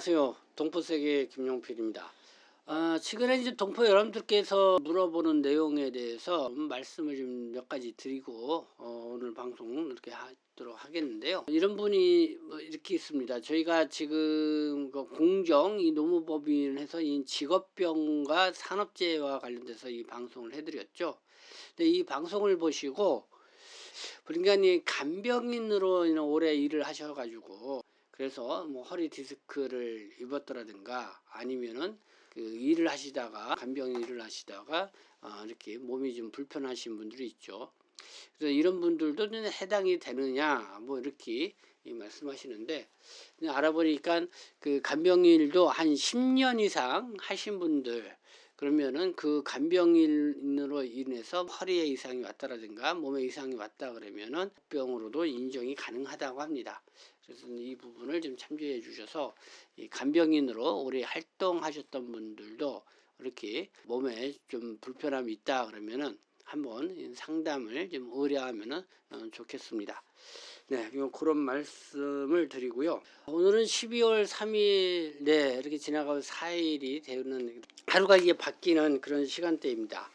안녕하세요. 동포세계 김용필입니다. 아, 최근에 이제 동포 여러분들께서 물어보는 내용에 대해서 말씀을 좀 몇 가지 드리고 어, 오늘 방송 이렇게 하도록 하겠는데요. 이런 분이 뭐 이렇게 있습니다. 저희가 지금 그 공정 이 노무법인에서 이 직업병과 산업재해와 관련돼서 이 방송을 해드렸죠. 근데 이 방송을 보시고 그러니까 이 간병인으로 오래 일을 하셔가지고 그래서 뭐 허리 디스크를 입었더라든가 아니면은 그 일을 하시다가 간병인 일을 하시다가 어, 이렇게 몸이 좀 불편하신 분들이 있죠. 그래서 이런 분들도 해당이 되느냐 뭐 이렇게 말씀하시는데 알아보니까 그 간병일도 한 10년 이상 하신 분들 그러면은 그 간병인으로 인해서 허리에 이상이 왔다라든가 몸에 이상이 왔다 그러면은 병으로도 인정이 가능하다고 합니다. 그래서 이 부분을 좀 참조해 주셔서 이 간병인으로 오래 활동하셨던 분들도 이렇게 몸에 좀 불편함이 있다 그러면은 한번 상담을 좀 의뢰하면은 어, 좋겠습니다. 네, 그런 말씀을 드리고요. 오늘은 12월 3일, 네, 이렇게 지나가고 4일이 되는 하루가 이게 바뀌는 그런 시간대입니다.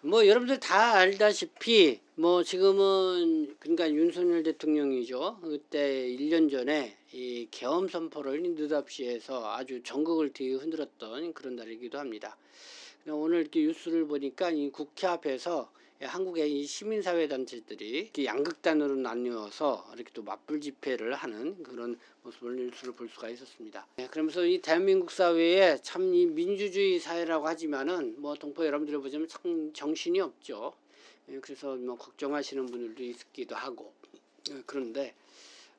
뭐 여러분들 다 알다시피 뭐 지금은 그러니까 윤석열 대통령이죠. 그때 1년 전에 이 계엄 선포를 느닷없이 해서 아주 전국을 뒤흔들었던 그런 날이기도 합니다. 오늘 이렇게 뉴스를 보니까 이 국회 앞에서 한국의 시민사회 단체들이 양극단으로 나뉘어서 이렇게 또 맞불 집회를 하는 그런 모습을 뉴스를 볼 수가 있었습니다. 네, 그러면서 이 대한민국 사회에 참 이 민주주의 사회라고 하지만은 뭐 동포 여러분들이 보자면 참 정신이 없죠. 예, 그래서 뭐 걱정하시는 분들도 있기도 하고 예, 그런데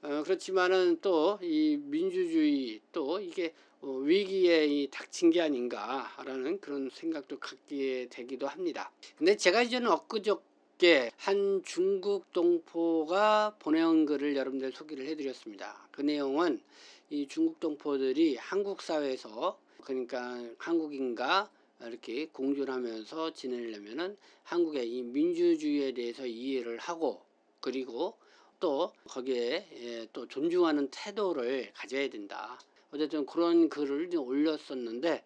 어, 그렇지만은 또 이 민주주의 또 이게 어, 위기에 닥친 게 아닌가라는 그런 생각도 갖게 되기도 합니다. 근데 제가 이제는 엊그저께 한 중국 동포가 보내온 글을 여러분들 소개를 해드렸습니다. 그 내용은 이 중국 동포들이 한국 사회에서 그러니까 한국인과 이렇게 공존하면서 지내려면은 한국의 이 민주주의에 대해서 이해를 하고 그리고 또 거기에 예, 또 존중하는 태도를 가져야 된다. 어쨌든 그런 글을 올렸었는데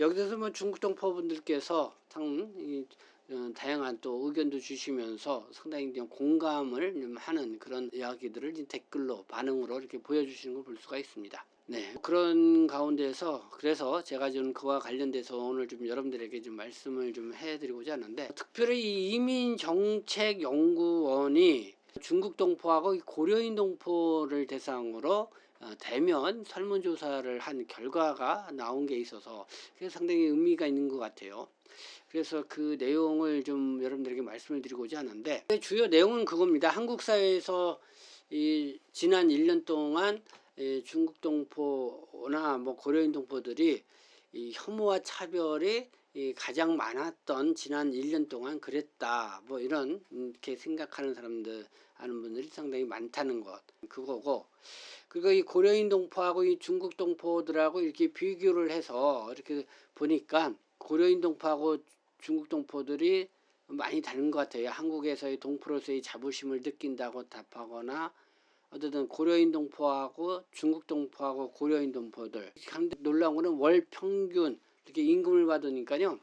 여기서 뭐 중국 동포분들께서 참 어, 다양한 또 의견도 주시면서 상당히 좀 공감을 좀 하는 그런 이야기들을 댓글로 반응으로 이렇게 보여주시는 걸 볼 수가 있습니다. 네 그런 가운데서 그래서 제가 좀 그와 관련돼서 오늘 좀 여러분들에게 좀 말씀을 좀 해드리고자 하는데 특별히 이민 정책 연구원이 중국 동포하고 고려인 동포를 대상으로 어, 대면 설문조사를 한 결과가 나온 게 있어서 그게 상당히 의미가 있는 것 같아요. 그래서 그 내용을 좀 여러분들에게 말씀을 드리고자 하는데 주요 내용은 그겁니다. 한국 사회에서 이 지난 1년 동안 중국 동포나 뭐 고려인 동포들이 이 혐오와 차별이 가장 많았던 지난 1년 동안 그랬다. 뭐 이런 이렇게 생각하는 사람들 아는 분들이 상당히 많다는 것 그거고 그리고 이 고려인 동포하고 이 중국 동포들하고 이렇게 비교를 해서 이렇게 보니까 고려인 동포하고 중국 동포들이 많이 다른 것 같아요. 한국에서의 동포로서의 자부심을 느낀다고 답하거나 어쨌든 고려인 동포하고 중국 동포하고 고려인 동포들 놀라운 거는 월 평균 이렇게 임금을 받으니까요.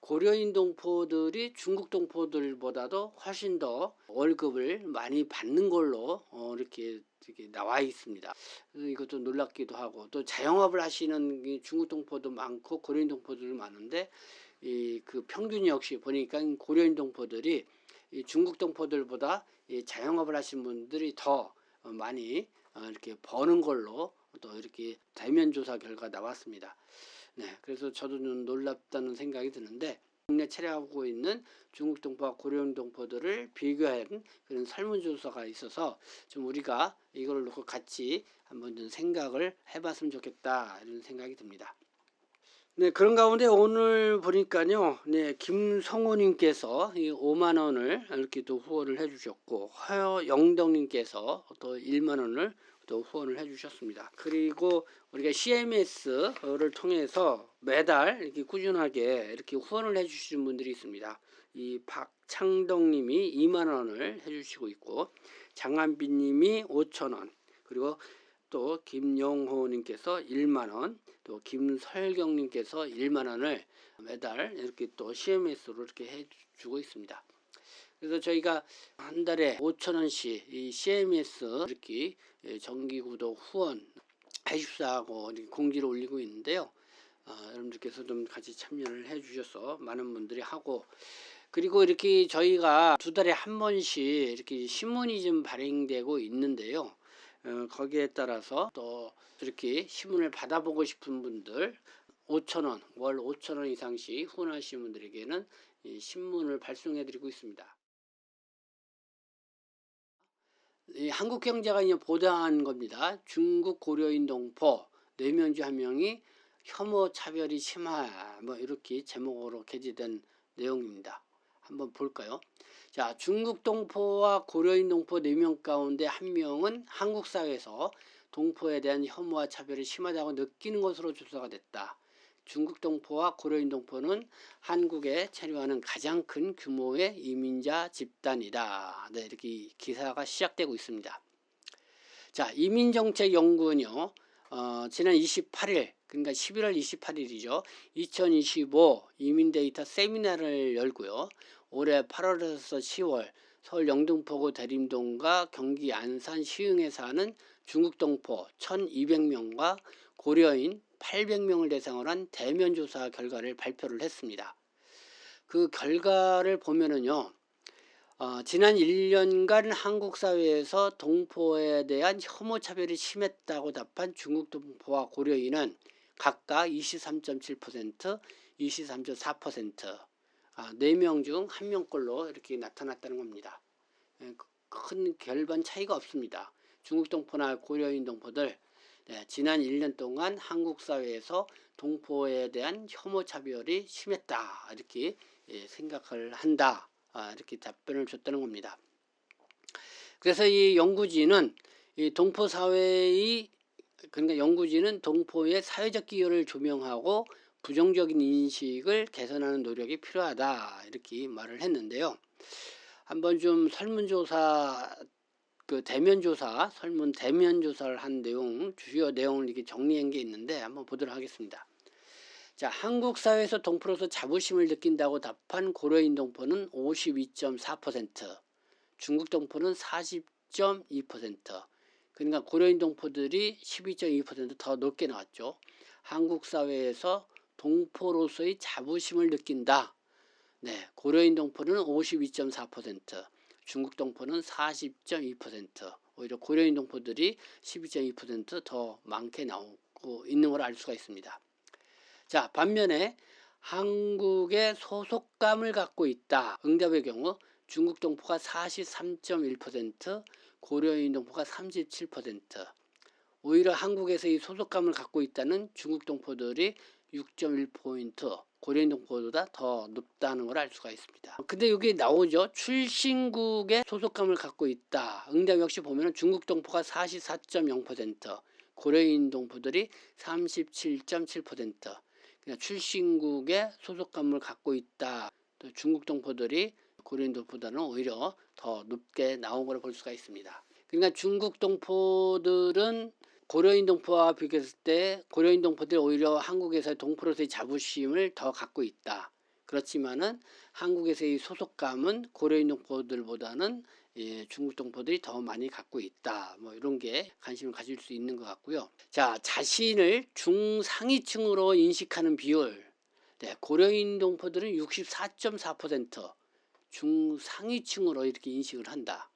고려인 동포들이 중국 동포들보다도 훨씬 더 월급을 많이 받는 걸로 어, 이렇게 이렇게 나와 있습니다. 이것도 놀랍기도 하고 또 자영업을 하시는 중국 동포도 많고 고려인 동포들도 많은데 이 그 평균 역시 보니까 고려인 동포들이 이 중국 동포들보다 이 자영업을 하신 분들이 더 많이 어, 이렇게 버는 걸로 또 이렇게 대면 조사 결과 나왔습니다. 네, 그래서 저도 좀 놀랍다는 생각이 드는데 국내 체류하고 있는 중국 동포와 고려인 동포들을 비교한 그런 설문조사가 있어서 좀 우리가 이걸 놓고 같이 한번 좀 생각을 해봤으면 좋겠다 이런 생각이 듭니다. 네 그런 가운데 오늘 보니까요 네 김성호님께서 이 5만 원을 이렇게 또 후원을 해주셨고 허영덕님께서 또 1만 원을 또 후원을 해주셨습니다. 그리고 우리가 CMS를 통해서 매달 이렇게 꾸준하게 이렇게 후원을 해주시는 분들이 있습니다. 이 박창덕님이 2만 원을 해주시고 있고 장한빈님이 5천 원 그리고 또 김용호님께서 1만 원, 또 김설경님께서 1만 원을 매달 이렇게 또 CMS로 이렇게 해주고 있습니다. 그래서 저희가 한 달에 5천 원씩 이 CMS 이렇게 예, 정기구독 후원 해줍사하고 이렇게 공지를 올리고 있는데요. 아, 여러분들께서 좀 같이 참여를 해주셔서 많은 분들이 하고 그리고 이렇게 저희가 두 달에 한 번씩 이렇게 신문이 좀 발행되고 있는데요. 어, 거기에 따라서 또 이렇게 신문을 받아보고 싶은 분들 5천원 월 5천원 이상씩 후원하시는 분들에게는 이 신문을 발송해 드리고 있습니다. 한국경제가 이제 보도한 겁니다. 중국 고려인 동포 뇌면주 한 명이 혐오 차별이 심하 뭐 이렇게 제목으로 게재된 내용입니다. 한번 볼까요? 자, 중국 동포와 고려인 동포 4명 가운데 한 명은 한국 사회에서 동포에 대한 혐오와 차별이 심하다고 느끼는 것으로 조사가 됐다. 중국 동포와 고려인 동포는 한국에 체류하는 가장 큰 규모의 이민자 집단이다. 네, 이렇게 기사가 시작되고 있습니다. 자, 이민정책연구원요. 어, 지난 28일, 그러니까 11월 28일이죠. 2025 이민 데이터 세미나를 열고요. 올해 8월에서 10월 서울 영등포구 대림동과 경기 안산 시흥에 사는 중국 동포 1200명과 고려인 800명을 대상으로 한 대면 조사 결과를 발표를 했습니다. 그 결과를 보면은요. 어, 지난 1년간 한국 사회에서 동포에 대한 혐오 차별이 심했다고 답한 중국 동포와 고려인은 각각 23.7%, 23.4%, 아, 4명 중 1명꼴로 이렇게 나타났다는 겁니다. 예, 큰 결반 차이가 없습니다. 중국 동포나 고려인 동포들 네, 지난 1년 동안 한국 사회에서 동포에 대한 혐오 차별이 심했다 이렇게 예, 생각을 한다 아, 이렇게 답변을 줬다는 겁니다. 그래서 이 연구진은 이 동포 사회의 그러니까 연구진은 동포의 사회적 기여를 조명하고 부정적인 인식을 개선하는 노력이 필요하다 이렇게 말을 했는데요. 한번 좀 설문조사 그 대면 조사 설문 대면 조사를 한 내용 주요 내용을 이렇게 정리한 게 있는데 한번 보도록 하겠습니다. 자, 한국 사회에서 동포로서 자부심을 느낀다고 답한 고려인 동포는 52.4%, 중국 동포는 40.2%. 그러니까 고려인 동포들이 12.2%더 높게 나왔죠. 한국 사회에서 동포로서의 자부심을 느낀다. 네, 고려인 동포는 52.4%, 중국 동포는 40.2%, 오히려 고려인 동포들이 12.2%더 많게 나오고 있는 걸 알 수가 있습니다. 자, 반면에 한국의 소속감을 갖고 있다. 응답의 경우 중국 동포가 43.1%, 고려인 동포가 37%. 오히려 한국에서 이 소속감을 갖고 있다는 중국 동포들이 6.1포인트 고려인 동포보다 더 높다는 걸 알 수가 있습니다. 근데 여기 나오죠. 출신국의 소속감을 갖고 있다. 응답 역시 보면 중국 동포가 44.0%, 고려인 동포들이 37.7%. 그냥 출신국의 소속감을 갖고 있다. 또 중국 동포들이 고려인 동포보다는 오히려 더 높게 나온 걸 볼 수가 있습니다. 그러니까 중국 동포들은 고려인 동포와 비교했을 때 고려인 동포들이 오히려 한국에서의 동포로서의 자부심을 더 갖고 있다. 그렇지만은 한국에서의 소속감은 고려인 동포들보다는 예, 중국 동포들이 더 많이 갖고 있다. 뭐 이런 게 관심을 가질 수 있는 것 같고요. 자, 자신을 중상위층으로 인식하는 비율. 네, 고려인 동포들은 64.4% 중상위층으로 이렇게 인식을 한다.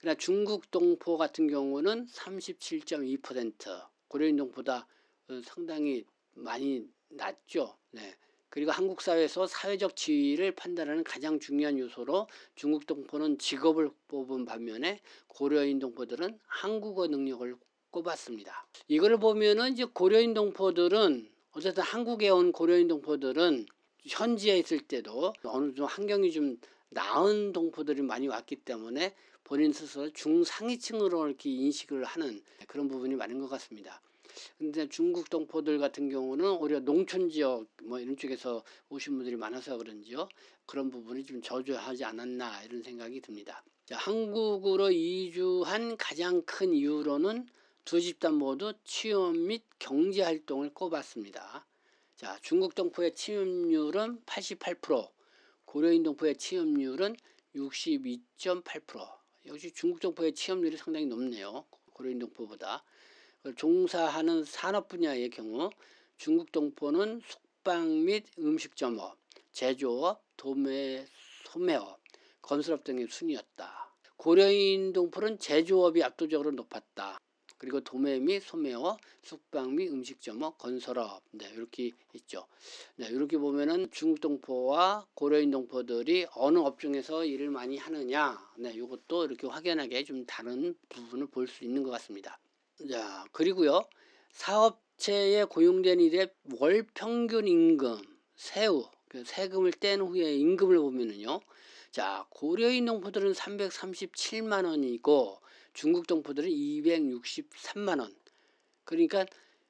그러나 중국 동포 같은 경우는 37.2% 고려인 동포보다 어, 상당히 많이 낮죠. 네. 그리고 한국 사회에서 사회적 지위를 판단하는 가장 중요한 요소로 중국 동포는 직업을 뽑은 반면에 고려인 동포들은 한국어 능력을 꼽았습니다. 이걸 보면은 이제 고려인 동포들은 어쨌든 한국에 온 고려인 동포들은 현지에 있을 때도 어느 정도 환경이 좀 나은 동포들이 많이 왔기 때문에 본인 스스로 중상위층으로 이렇게 인식을 하는 그런 부분이 많은 것 같습니다. 근데 중국 동포들 같은 경우는 오히려 농촌 지역 뭐 이런 쪽에서 오신 분들이 많아서 그런지요. 그런 부분이 좀 저조하지 않았나 이런 생각이 듭니다. 자, 한국으로 이주한 가장 큰 이유로는 두 집단 모두 취업 및 경제 활동을 꼽았습니다. 자, 중국 동포의 취업률은 88%, 고려인 동포의 취업률은 62.8%. 역시 중국 동포의 취업률이 상당히 높네요. 고려인 동포보다. 그 종사하는 산업 분야의 경우 중국 동포는 숙박 및 음식점업, 제조업, 도매, 소매업, 건설업 등의 순이었다. 고려인 동포는 제조업이 압도적으로 높았다. 그리고 도매 및 소매업, 숙박 및 음식점업, 건설업, 네 이렇게 있죠. 네 이렇게 보면은 중국 동포와 고려인 동포들이 어느 업종에서 일을 많이 하느냐, 네 이것도 이렇게 확연하게 좀 다른 부분을 볼 수 있는 것 같습니다. 자 그리고요 사업체에 고용된 이들의 월 평균 임금 세후 그 세금을 뗀 후에 임금을 보면은요 자 고려인 동포들은 337만 원이고 중국 동포들은 263만 원 그러니까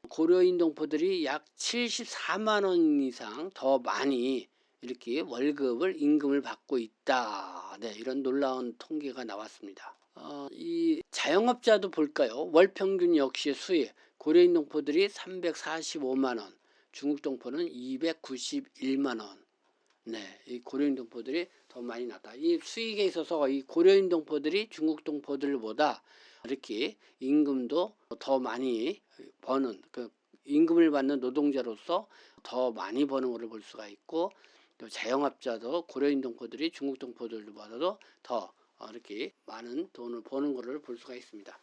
고려인 동포들이 약 74만 원 이상 더 많이 이렇게 월급을 임금을 받고 있다. 네, 이런 놀라운 통계가 나왔습니다. 어, 이 자영업자도 볼까요? 월 평균 역시 수익 고려인 동포들이 345만 원, 중국 동포는 291만 원. 네, 이 고려인 동포들이 더 많이 났다. 이 수익에 있어서 이 고려인 동포들이 중국 동포들보다 이렇게 임금도 더 많이 버는 그 임금을 받는 노동자로서 더 많이 버는 것을 볼 수가 있고 또 자영업자도 고려인 동포들이 중국 동포들보다도 더 어, 이렇게 많은 돈을 버는 것을 볼 수가 있습니다.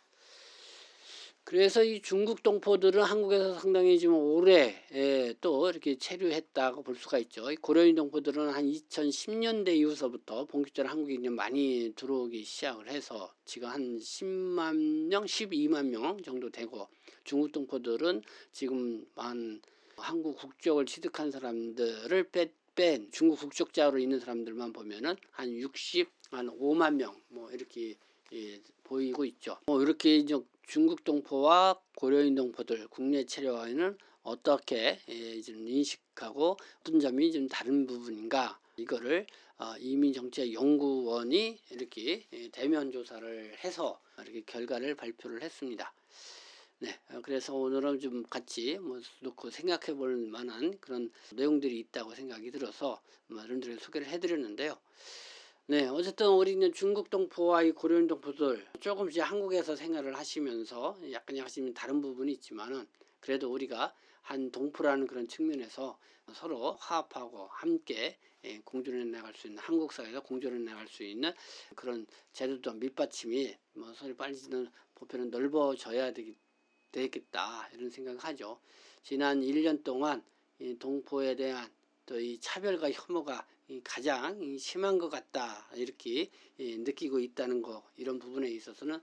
그래서 이 중국 동포들은 한국에서 상당히 좀 오래 예, 또 이렇게 체류했다고 볼 수가 있죠. 이 고려인 동포들은 한 2010년대 이후서부터 본격적으로 한국에 많이 들어오기 시작을 해서 지금 한 10만 명, 12만 명 정도 되고 중국 동포들은 지금 한 한국 국적을 취득한 사람들을 뺀, 뺀 중국 국적자로 있는 사람들만 보면은 한 60, 한 5만 명 뭐 이렇게 예, 보이고 있죠. 뭐 이렇게 이제 중국 동포와 고려인 동포들 국내 체류와는 어떻게 예, 좀 인식하고 어떤 점이 좀 다른 부분인가 이거를 어, 이민정책연구원이 이렇게 예, 대면 조사를 해서 이렇게 결과를 발표를 했습니다. 네, 어, 그래서 오늘은 좀 같이 뭐 놓고 생각해 볼 만한 그런 내용들이 있다고 생각이 들어서 뭐 여러분들에게 소개를 해드렸는데요. 네, 어쨌든 우리는 중국 동포와 이 고려인 동포들 조금씩 한국에서 생활을 하시면서 약간 약간 다른 부분이 있지만은 그래도 우리가 한 동포라는 그런 측면에서 서로 화합하고 함께 예, 공존해 나갈 수 있는 한국 사회에서 공존해 나갈 수 있는 그런 제도도 밑받침이 뭐 서로 빨리는 보편은 넓어져야 되기, 되겠다 이런 생각을 하죠. 지난 1년 동안 이 동포에 대한 또 이 차별과 혐오가 이 가장 이 심한 것 같다 이렇게 예, 느끼고 있다는 거 이런 부분에 있어서는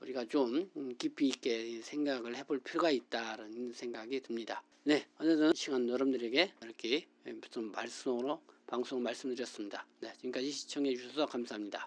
우리가 좀 음, 깊이 있게 생각을 해볼 필요가 있다는 생각이 듭니다. 네, 어쨌든 시간 여러분들에게 이렇게 예, 무슨 말씀으로 방송 말씀드렸습니다. 네, 지금까지 시청해 주셔서 감사합니다.